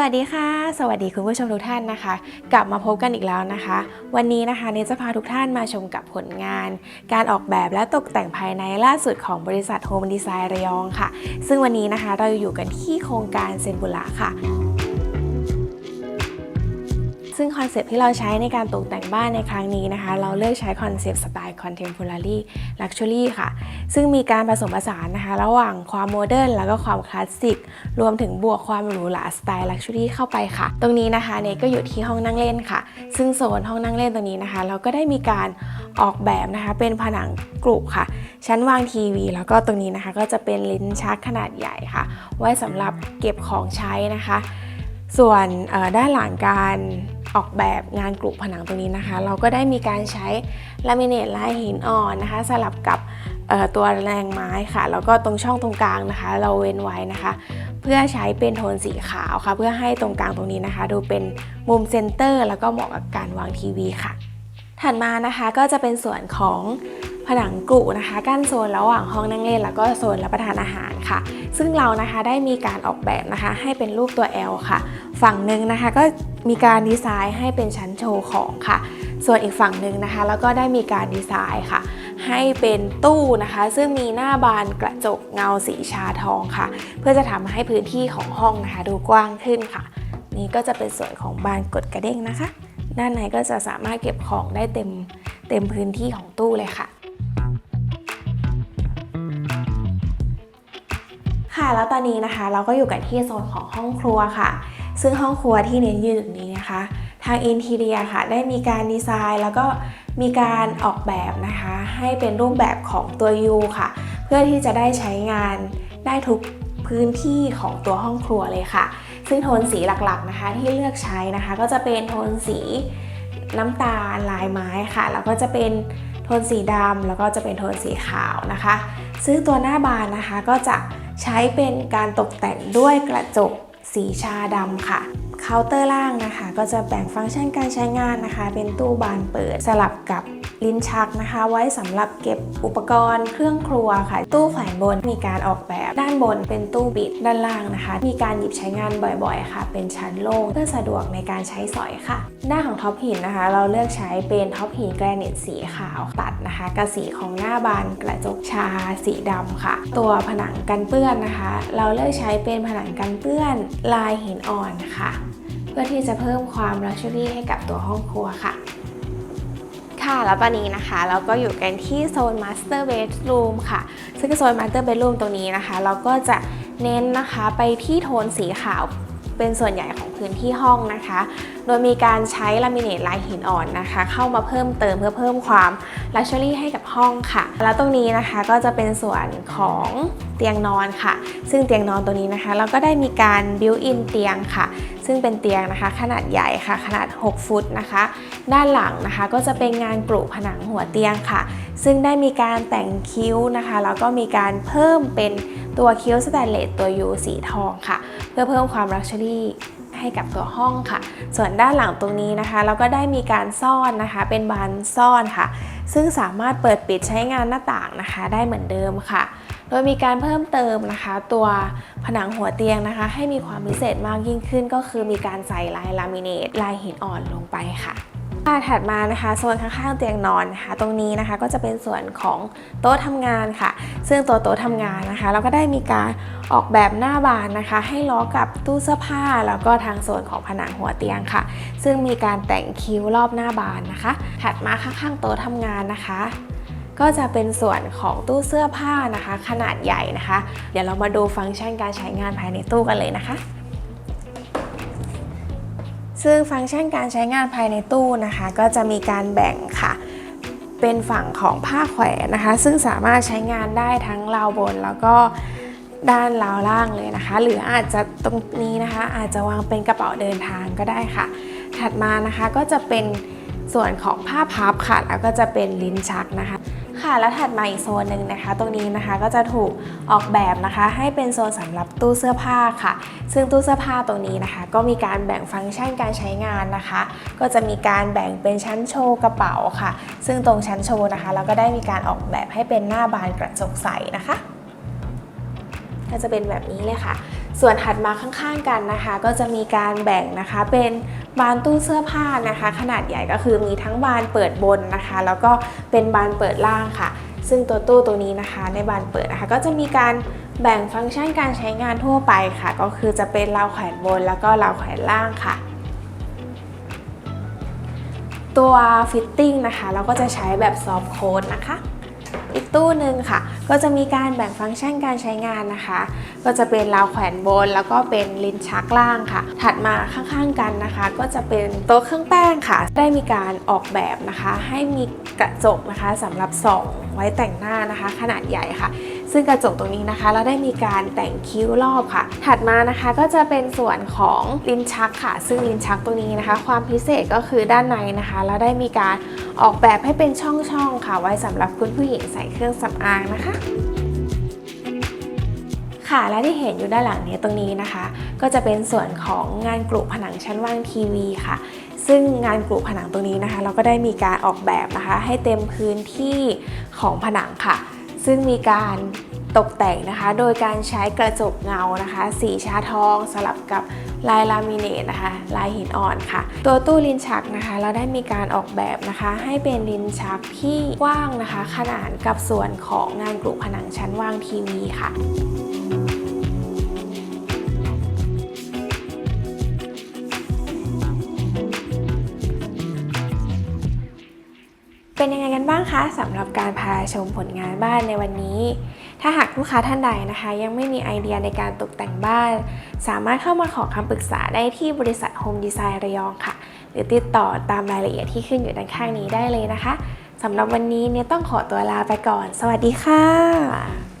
วัสดีค่ะ สวัสดีคุณผู้ชมทุกท่านนะคะ กลับมาพบกันอีกแล้วนะคะ วันนี้นะคะเนจะพาทุกท่านมาชมกับผลงาน การออกแบบและตกแต่งภายในล่าสุดของบริษัทโฮมดีไซน์ระยองค่ะ ซึ่งวันนี้นะคะเราอยู่กันที่โครงการเซนบุระค่ะ ซึ่งคอนเซปที่เราใช้ในการตกแต่งบ้านในครั้งนี้นะคะ เราเลือกใช้คอนเซปต์สไตล์ Contemporary Luxury ค่ะ ซึ่งมีการผสมผสานนะคะ ระหว่างความโมเดิร์นแล้วก็ความคลาสสิก รวมถึงบวกความหรูหราสไตล์ Luxury เข้าไปค่ะ ตรงนี้นะคะเนก็อยู่ที่ห้องนั่งเล่นค่ะ ซึ่งโซนห้องนั่งเล่นตรงนี้นะคะ เราก็ได้มีการออกแบบนะคะเป็นผนังกรุค่ะ ชั้นวางทีวี แล้วก็ตรงนี้นะคะ ก็จะเป็นลิ้นชักขนาดใหญ่ค่ะ ไว้สำหรับเก็บของใช้นะคะ ส่วนด้านหลังการ ออกแบบงานกรุผนังตรงนี้นะคะ เราก็ได้มีการใช้ลามิเนตลายหินอ่อนนะคะ สลับกับตัวแรงไม้ค่ะ แล้วก็ตรงช่องตรงกลางนะคะ เราเว้นไว้นะคะ เพื่อใช้เป็นโทนสีขาวค่ะ เพื่อให้ตรงกลางตรงนี้นะคะ ดูเป็นมุมเซนเตอร์ แล้วก็เหมาะกับการวางทีวีค่ะ ถัดมานะคะก็จะเป็นส่วนของผนังกรุนะคะกั้นโซนระหว่างห้องนั่งเล่น แล้วก็โซนรับประทานอาหารค่ะ ซึ่งเรานะคะได้มีการออกแบบนะคะให้เป็นรูปตัว L ค่ะ ฝั่งหนึ่งนะคะก็มีการดีไซน์ให้เป็นชั้นโชว์ของค่ะ ส่วนอีกฝั่งหนึ่งนะคะ แล้วก็ได้มีการดีไซน์ค่ะ ให้เป็นตู้นะคะ ซึ่งมีหน้าบานกระจกเงาสีชาทองค่ะ เพื่อจะทำให้พื้นที่ของห้องนะคะ ดูกว้างขึ้นค่ะ นี่ก็จะเป็นส่วนของบานกดกระเด้งนะคะ ด้านในก็จะสามารถเก็บของได้เต็มเต็มพื้นที่ของตู้เลยค่ะ แล้วตอนนี้นะคะ เราก็อยู่กันที่โซนของห้องครัวค่ะ ซึ่งห้องครัวที่เน้นยืนอยู่นี้นะคะ ทางอินทีเรียค่ะ ได้มีการดีไซน์ แล้วก็มีการออกแบบนะคะ ให้เป็นรูปแบบของตัว U ค่ะ เพื่อที่จะได้ใช้งานได้ทุกพื้นที่ของตัวห้องครัวเลยค่ะ ซึ่งโทนสีหลักๆนะคะ ที่เลือกใช้นะคะ ก็จะเป็นโทนสีน้ำตาลลายไม้ค่ะ แล้วก็จะเป็นโทนสีดำแล้วก็จะเป็นโทนสีขาวนะคะ ซึ่งตัวหน้าบานนะคะก็จะ ใช้เป็นการตกแต่งด้วยกระจกสีชาดำค่ะเคาน์เตอร์ล่างนะคะ ก็จะแบ่งฟังก์ชันการใช้งานนะคะ เป็นตู้บานเปิดสลับกับ ลิ้นชักนะคะ ไว้สำหรับเก็บอุปกรณ์ เครื่องครัวค่ะตู้แขวนบนมีการออกแบบด้านบนเป็นตู้บิดด้านล่างนะคะ มีการหยิบใช้งานบ่อยๆ ค่ะ เป็นชั้นโล่งเพื่อสะดวกในการใช้สอยค่ะ หน้าของท็อปหินนะคะ เราเลือกใช้เป็นท็อปหินแกรนิตสีขาวตัดนะคะกับสีของหน้าบานกระจกชาสีดำค่ะ ตัวผนังกันเปื้อนนะคะ เราเลือกใช้เป็นผนังกันเปื้อน ลายหินอ่อนค่ะ เพื่อที่จะเพิ่มความลักชัวรี่ให้กับตัวห้องครัวค่ะ ค่ะ แล้วตอนนี้นะคะ เราก็อยู่กันที่โซน Master Bedroom ค่ะ ซึ่งโซน Master Bedroom ตรงนี้นะคะ เราก็จะเน้นนะคะไปที่โทนสีขาวเป็นส่วนใหญ่ของ พื้นที่ห้องนะคะ โดยมีการใช้ลามิเนตลายหินอ่อนนะคะ เข้ามาเพิ่มเติมเพื่อเพิ่มความลักชัวรี่ให้กับห้องค่ะ แล้วตรงนี้นะคะก็จะเป็นส่วนของเตียงนอนค่ะ ซึ่งเตียงนอนตัวนี้นะคะ เราก็ได้มีการบิวอินเตียงค่ะ ซึ่งเป็นเตียงนะคะ ขนาดใหญ่ค่ะ ขนาด 6 ฟุตนะคะ ด้านหลังนะคะก็จะเป็นงานกรุผนังหัวเตียงค่ะ ซึ่งได้มีการแต่งคิ้วนะคะ แล้วก็มีการเพิ่มเป็นตัวคิ้วสแตนเลสตัว U สีทองค่ะ เพื่อเพิ่มความลักชัวรี่ ให้กับตัวห้องค่ะ ส่วนด้านหลังตรงนี้นะคะ เราก็ได้มีการซ่อนนะคะ เป็นบานซ่อนค่ะ ซึ่งสามารถเปิดปิดใช้งานหน้าต่างนะคะ ได้เหมือนเดิมค่ะ โดยมีการเพิ่มเติมนะคะ ตัวผนังหัวเตียงนะคะ ให้มีความพิเศษมากยิ่งขึ้นก็คือมีการใส่ลายลามิเนตลายหินอ่อนลงไปค่ะค่ะ ถัดมานะคะโซนข้างๆเตียงนอนนะคะตรงนี้นะคะก็จะเป็นส่วนของโต๊ะทำงานค่ะ ซึ่งตัวโต๊ะทำงานนะคะ เราก็ได้มีการออกแบบหน้าบานนะคะ ให้ล้อกับตู้เสื้อผ้า แล้วก็ทางโซนของผนังหัวเตียงค่ะ ซึ่งมีการแต่งคิ้วรอบหน้าบานนะคะ ถัดมาข้างๆโต๊ะทำงานนะคะก็จะเป็นส่วนของตู้เสื้อผ้านะคะ ขนาดใหญ่นะคะ เดี๋ยวเรามาดูฟังก์ชันการใช้งานภายในตู้กันเลยนะคะ ซึ่งฟังก์ชันการใช้งานภายในตู้นะคะ ก็จะมีการแบ่งค่ะ เป็นฝั่งของผ้าแขวนนะคะ ซึ่งสามารถใช้งานได้ทั้งราวบนแล้วก็ด้านราวล่างเลยนะคะ หรืออาจจะตรงนี้นะคะ อาจจะวางเป็นกระเป๋าเดินทางก็ได้ค่ะ ถัดมานะคะก็จะเป็น ส่วนของผ้าพับค่ะแล้วก็จะเป็นลิ้นชักนะคะ ค่ะแล้วถัดมาอีกโซนหนึ่งนะคะ ตรงนี้นะคะก็จะถูกออกแบบนะคะ ให้เป็นโซนสำหรับตู้เสื้อผ้าค่ะ ซึ่งตู้เสื้อผ้าตรงนี้นะคะ ก็มีการแบ่งฟังก์ชันการใช้งานนะคะ ก็จะมีการแบ่งเป็นชั้นโชว์กระเป๋าค่ะ ซึ่งตรงชั้นโชว์นะคะ เราก็ได้มีการออกแบบให้เป็นหน้าบานกระจกใสนะคะก็จะเป็นแบบนี้เลยค่ะ ส่วนถัดมาข้างๆกันนะคะ ก็จะมีการแบ่งนะคะเป็นบานตู้เสื้อผ้านะคะ ขนาดใหญ่ก็คือมีทั้งบานเปิดบนนะคะ แล้วก็เป็นบานเปิดล่างค่ะ ซึ่งตัวตู้ตัวนี้นะคะ ในบานเปิดนะคะ ก็จะมีการแบ่งฟังก์ชันการใช้งานทั่วไปค่ะ ก็คือจะเป็นราวแขวนบน แล้วก็ราวแขวนล่างค่ะ ตัวฟิตติ้งนะคะ เราก็จะใช้แบบซอฟต์โค้ดนะคะ อีกตู้หนึ่งค่ะ ก็จะมีการแบ่งฟังก์ชันการใช้งานนะคะ ก็จะเป็นราวแขวนบน แล้วก็เป็นลิ้นชักล่างค่ะ ถัดมาข้างๆกันนะคะ ก็จะเป็นโต๊ะเครื่องแป้งค่ะ ได้มีการออกแบบนะคะ ให้มีกระจกนะคะสำหรับส่องไว้แต่งหน้านะคะ ขนาดใหญ่ค่ะ ซึ่งกระจกตรงนี้นะคะ เราได้มีการแต่งคิ้วรอบค่ะ ถัดมานะคะก็จะเป็นส่วนของลิ้นชักค่ะ ซึ่งลิ้นชักตัวนี้นะคะ ความพิเศษก็คือด้านในนะคะ เราได้มีการออกแบบให้เป็นช่องๆค่ะ ไว้สำหรับคุณผู้หญิงใส่เครื่องสำอางนะคะค่ะและที่เห็นอยู่ด้านหลังนี้ตรงนี้นะคะ ก็จะเป็นส่วนของงานกรุผนังชั้นวางทีวีค่ะ ซึ่งงานกรุผนังตรงนี้นะคะ เราก็ได้มีการออกแบบนะคะ ให้เต็มพื้นที่ของผนังค่ะ ซึ่งมีการตกแต่งนะคะ โดยการใช้กระจกเงานะคะ สีชาทองสลับกับลายลามิเนตนะคะ ลายหินอ่อนค่ะ ตัวตู้ลิ้นชักนะคะ เราได้มีการออกแบบนะคะ ให้เป็นลิ้นชักที่กว้างนะคะ ขนานกับส่วนของงานกรุผนังชั้นวางทีวีค่ะ เป็นยังไงกันบ้างคะสำหรับการพาชมผลงานบ้านในวันนี้ ถ้าหากลูกค้าท่านใดนะคะ ยังไม่มีไอเดียในการตกแต่งบ้าน สามารถเข้ามาขอคำปรึกษาได้ที่บริษัทโฮมดีไซน์ระยองค่ะ หรือติดต่อตามรายละเอียดที่ขึ้นอยู่ด้านข้างนี้ได้เลยนะคะสำหรับวันนี้เนี่ยต้องขอตัวลาไปก่อน สวัสดีค่ะ